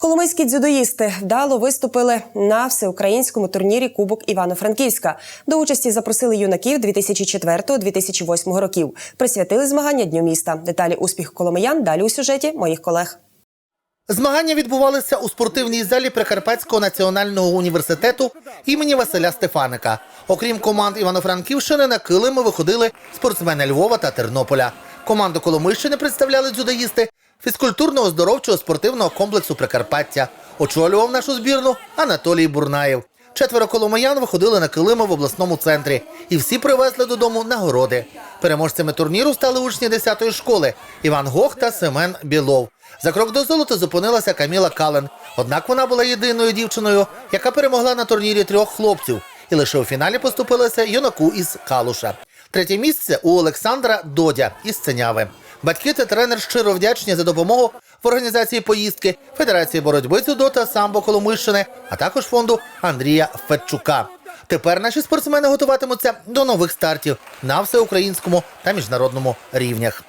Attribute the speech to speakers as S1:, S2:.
S1: Коломийські дзюдоїсти вдало виступили на всеукраїнському турнірі Кубок Івано-Франківська. До участі запросили юнаків 2004-2008 років. Присвятили змагання Дню міста. Деталі успіху коломиян далі у сюжеті моїх колег.
S2: Змагання відбувалися у спортивній залі Прикарпатського національного університету імені Василя Стефаника. Окрім команд Івано-Франківщини, на килими виходили спортсмени Львова та Тернополя. Команду Коломийщини представляли дзюдоїсти фізкультурно-оздоровчого спортивного комплексу Прикарпаття. Очолював нашу збірну Анатолій Бурнаєв. Четверо коломиян виходили на килими в обласному центрі, і всі привезли додому нагороди. Переможцями турніру стали учні 10-ї школи Іван Гох та Семен Білов. За крок до золота зупинилася Каміла Кален. Однак вона була єдиною дівчиною, яка перемогла на турнірі трьох хлопців, і лише у фіналі поступилася юнаку із Калуша. Третє місце у Олександра Додя із Ценяви. Батьки та тренер щиро вдячні за допомогу в організації поїздки Федерації боротьби дзюдо та самбо Коломийщини, а також фонду Андрія Федчука. Тепер наші спортсмени готуватимуться до нових стартів на всеукраїнському та міжнародному рівнях.